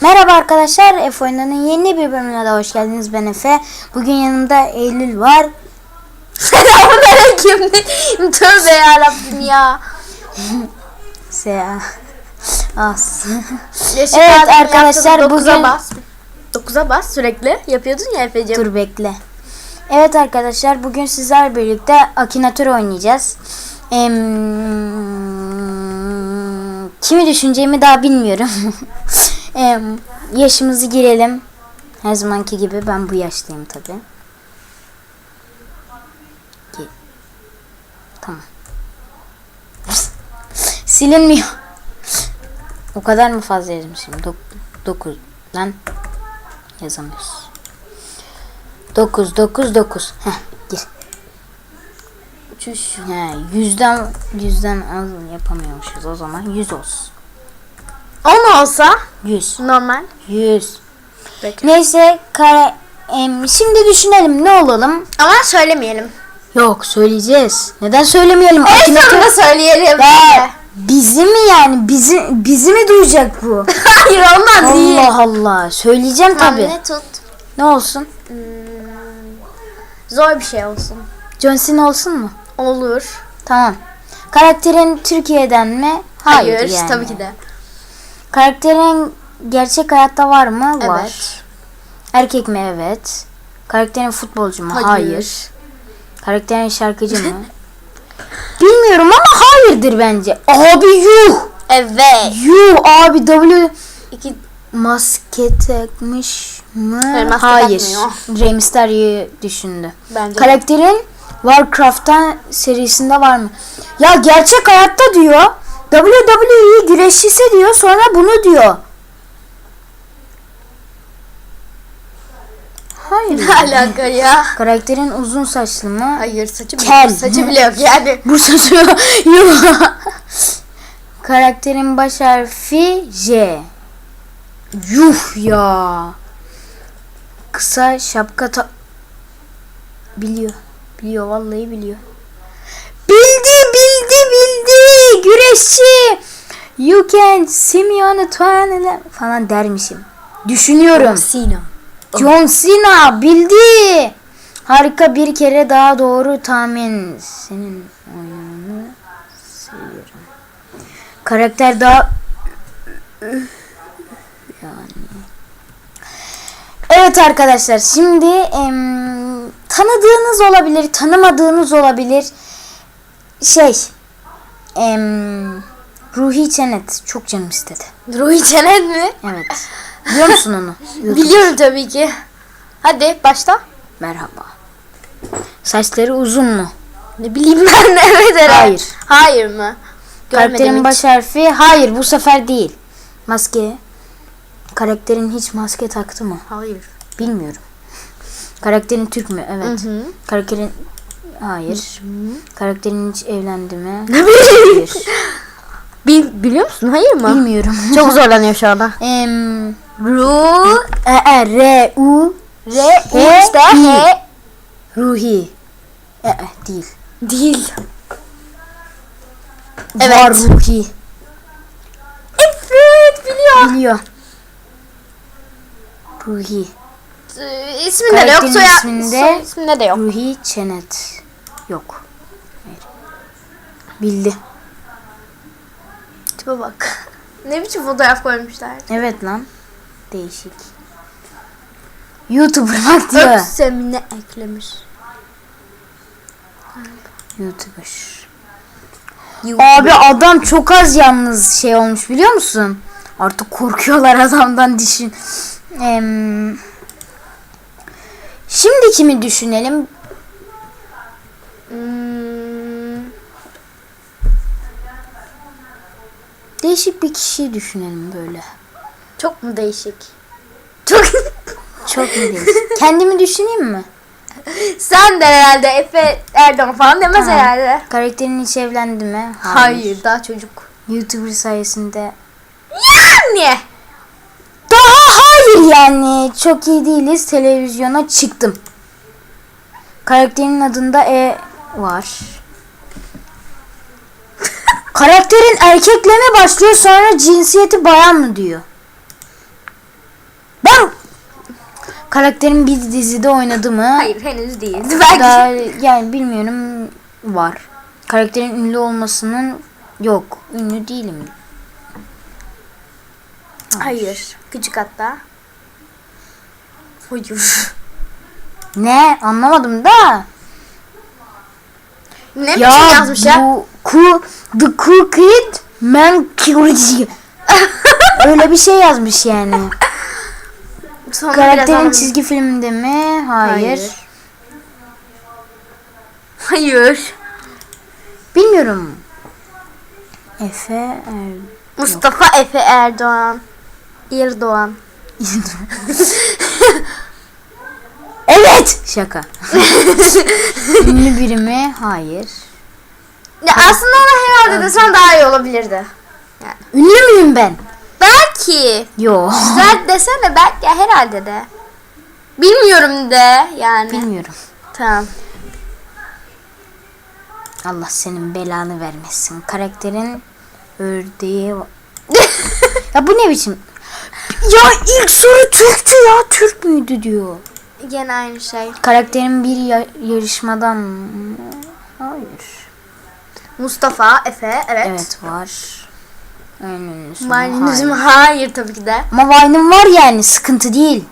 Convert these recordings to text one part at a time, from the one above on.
Merhaba arkadaşlar, F Oyunları'nın yeni bir bölümüne de hoş geldiniz. Ben Efe. Bugün yanımda Eylül var. Selamünaleyküm. Tövbe yarabbim ya. Sea. As. Evet arkadaşlar, bugün- bas. 9'a bas sürekli. Yapıyordun ya Efe'cim. Dur bekle. Evet arkadaşlar, bugün sizler birlikte Akinator oynayacağız. Em, kimi düşüneceğimi daha bilmiyorum. Em, yaşımızı girelim. Her zamanki gibi ben bu yaştayım tabi. Tamam. Silinmiyor. O kadar mı fazla yazmışım? 9 lan yazamıyoruz. 9 9 9. Heh gir. Çüş. He, yüzden yüzden az yapamıyormuşuz o zaman 100 olsun. 10 olsa 100. normal. 100. Peki. Neyse kare em, şimdi düşünelim ne olalım? Ama söylemeyelim. Yok söyleyeceğiz. Neden söylemeyelim? En sonunda söyleyelim. Ya, bizi mi yani? Bizi bizi mi duyacak bu? Hayır ondan değil. Allah Allah. Söyleyeceğim tabi. ne tut? Ne olsun? Zor bir şey olsun. John Cena olsun mu? Olur. Tamam. Karakterin Türkiye'den mi? Hayır, Hayır, yani. tabii ki de. Karakterin gerçek hayatta var mı? Var. Evet. Erkek mi? Evet. Karakterin futbolcu mu? Hayır. Karakterin şarkıcı mı? Bilmiyorum ama hayırdır bence. Abi yuh! Evet. Yuh abi W İki maske takmış mı? Hayır, Hayır. Rey Mysterio'yu düşündü. Bence de. Karakterin Warcraft'tan serisinde var mı? Ya gerçek hayatta diyor. WWE güreşçisi diyor sonra bunu diyor. Hayır. ne alaka ya? Karakterin uzun saçlı mı? Hayır saçı bile, Kel. saçı bile yok yani. Bu saçı yok. Karakterin baş harfi J. Yuh ya. Kısa şapka ta... Biliyor. Biliyor vallahi biliyor. Bildi bildi bildi. Güreşçi. You can see me on the toilet falan dermişim. Düşünüyorum. Sina. John Cena bildi. Harika bir kere daha doğru tahmin. Senin oyununu seviyorum. Karakter daha yani. Evet arkadaşlar şimdi em, tanıdığınız olabilir, tanımadığınız olabilir. Şey em, Ruhi Çenet çok canım istedi. Ruhi Çenet mi? Evet. Biliyor musun onu? Biliyorum tabii ki. Hadi başla. Merhaba. Saçları uzun mu? Ne bileyim ben evet herhalde. Hayır. Hayır mı? Görmedim Karakterin hiç. baş harfi hayır bu sefer değil. Maske. Karakterin hiç maske taktı mı? Hayır. Bilmiyorum. Karakterin Türk mü? Evet. Hı hı. Karakterin hayır. Karakterin hiç evlendi mi? Hayır. Bil, biliyor musun? Hayır mı? Bilmiyorum. Çok zorlanıyor şu anda. Em, Ru e, e, R U R U He, işte hi. H Ruhi. E, e, değil. değil. Var Evet. Ruhi. Evet biliyor. Biliyor. Ruhi. Ee, isminde de yok. Soya, isminde- soy isminde de yok. Ruhi Çenet. Yok. Hayır. Bildi. Tipe bak. ne biçim fotoğraf koymuşlar. Evet lan. Değişik. YouTuber bak diyor. Öksemine eklemiş. YouTuber. Abi adam çok az yalnız şey olmuş biliyor musun? Artık korkuyorlar adamdan düşün. Em, şimdi kimi düşünelim? Hmm, Değişik bir kişiyi düşünelim böyle. çok mu değişik? Çok çok mu değişik? Kendimi düşüneyim mi? Sen de herhalde Efe Erdoğan falan demez Tamam. herhalde. Karakterin hiç evlendi mi? Hayır. daha çocuk. YouTuber sayesinde Niye? Hayır yani çok iyi değiliz televizyona çıktım. Karakterin adında E var. Karakterin erkekle mi başlıyor sonra cinsiyeti bayan mı diyor. Ben karakterin bir dizide oynadı mı? Hayır henüz değil. Belki. Daha, yani bilmiyorum var. Karakterin ünlü olmasının yok. Ünlü değilim. Hayır. Küçük hatta. Hayır. Ne? Anlamadım da. Ne biçim Ya yazmış ya? bu ku, The Cool Kid Man Curiosity. Öyle bir şey yazmış yani. Biraz Karakterin çizgi filminde mi? Hayır. Hayır. Hayır. Bilmiyorum. Efe Er- Mustafa Efe Erdoğan. Erdoğan. Evet. Şaka. Ünlü biri mi? Hayır. Ya aslında ona herhalde desem daha iyi olabilirdi. Ünlü müyüm ben? Belki. Yo. Güzel desene belki ya herhalde de. Bilmiyorum de yani. Bilmiyorum. Tamam. Allah senin belanı vermesin. Karakterin ördeği ya bu ne biçim? Ya ilk soru Türkçü ya. Türk müydü diyor. Gene aynı şey. Karakterin bir ya- yarışmadan mı? Hayır. Mustafa Efe evet. Evet var. En ünlüsü mü? Maymunuz mu? Hayır. Hayır tabii ki de. Ama Vine'ın var yani sıkıntı değil.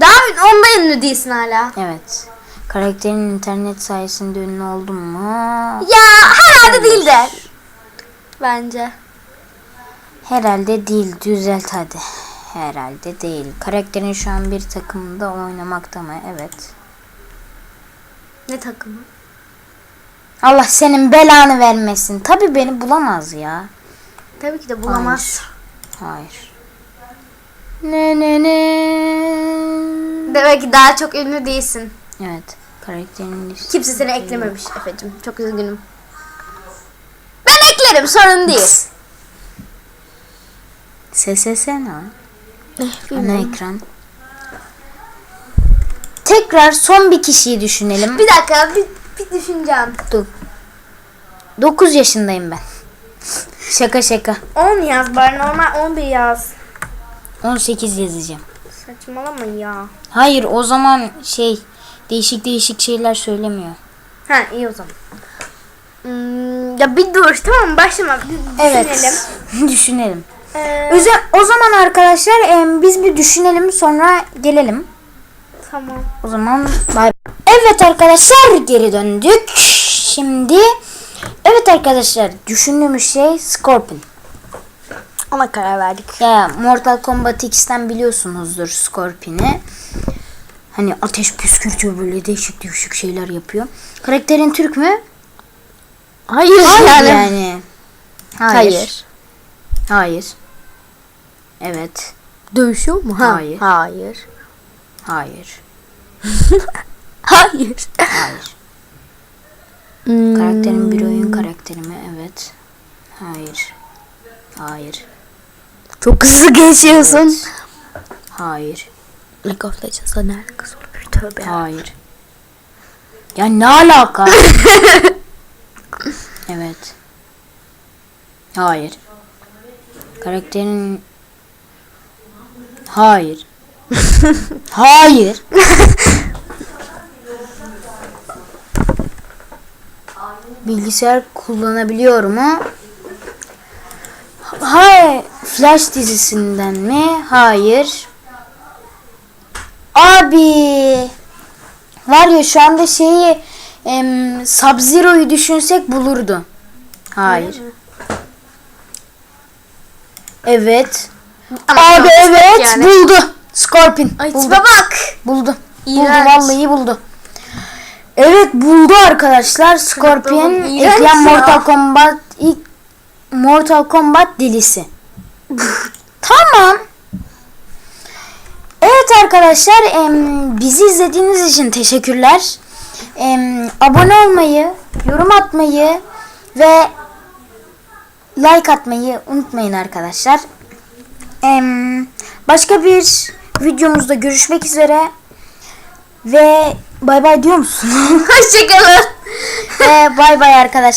Daha onda ünlü değilsin hala. Evet. Karakterin internet sayesinde ünlü oldun mu? Ya herhalde değil de. Bence. Herhalde değil. Düzelt hadi. Herhalde değil. Karakterin şu an bir takımda oynamakta mı? Evet. Ne takımı? Allah senin belanı vermesin. Tabi beni bulamaz ya. Tabii ki de bulamaz. Hayır. Ne ne ne. Demek ki daha çok ünlü değilsin. Evet. Karakterin Kimse seni eklememiş Efe'cim. Çok üzgünüm. Ben eklerim sorun değil. SSS ne? Ana ekran. Tekrar son bir kişiyi düşünelim. Bir dakika bir, bir düşüneceğim. Dur. 9 yaşındayım ben. Şaka şaka. 10 yaz bari normal 11 yaz. 18 yazacağım. Saçmalama ya. Hayır o zaman şey değişik değişik şeyler söylemiyor. Ha iyi o zaman. Hmm, ya bir dur tamam mı? Başlama. Bir düşünelim. düşünelim. Ee, o zaman arkadaşlar em, biz bir düşünelim sonra gelelim. tamam. O zaman bay Evet arkadaşlar geri döndük. Şimdi evet arkadaşlar düşündüğümüz şey Scorpion. Ona karar verdik. Ya Mortal Kombat X'ten biliyorsunuzdur Scorpion'i. Hani ateş püskürtüyor böyle değişik değişik şeyler yapıyor. Karakterin Türk mü? Hayır, Hayır yani. yani. Hayır. Hayır. Hayır. Evet. Dövüşüyor mu? Ha. Hayır. Hayır. Hayır. Hayır. Hayır. Hmm. Karakterin bir oyun karakteri mi? Evet. Hayır. Hayır. Çok hızlı geçiyorsun. Evet. Hayır. League of Legends'la ne alakası olabilir? Tövbe. Hayır. Ya ne alaka? evet. Hayır. Karakterin Hayır. Hayır. Bilgisayar kullanabiliyor mu? Hayır. Flash dizisinden mi? Hayır. Abi. Var ya şu anda şeyi em, Sub-Zero'yu düşünsek bulurdu. Hayır. Evet. Ama Abi evet yani. buldu. Scorpion. Ay buldu. tipe bak. Buldu. Buldu İğrenç. vallahi buldu. Evet buldu arkadaşlar Scorpion. iğrenç Ekleyen ya. Mortal Kombat ilk Mortal Kombat delisi. tamam. Evet arkadaşlar em, bizi izlediğiniz için teşekkürler. Em, abone olmayı, yorum atmayı ve like atmayı unutmayın arkadaşlar. Başka bir videomuzda görüşmek üzere ve bay bay diyor musun? Hoşçakalın. Ve bay bay arkadaşlar.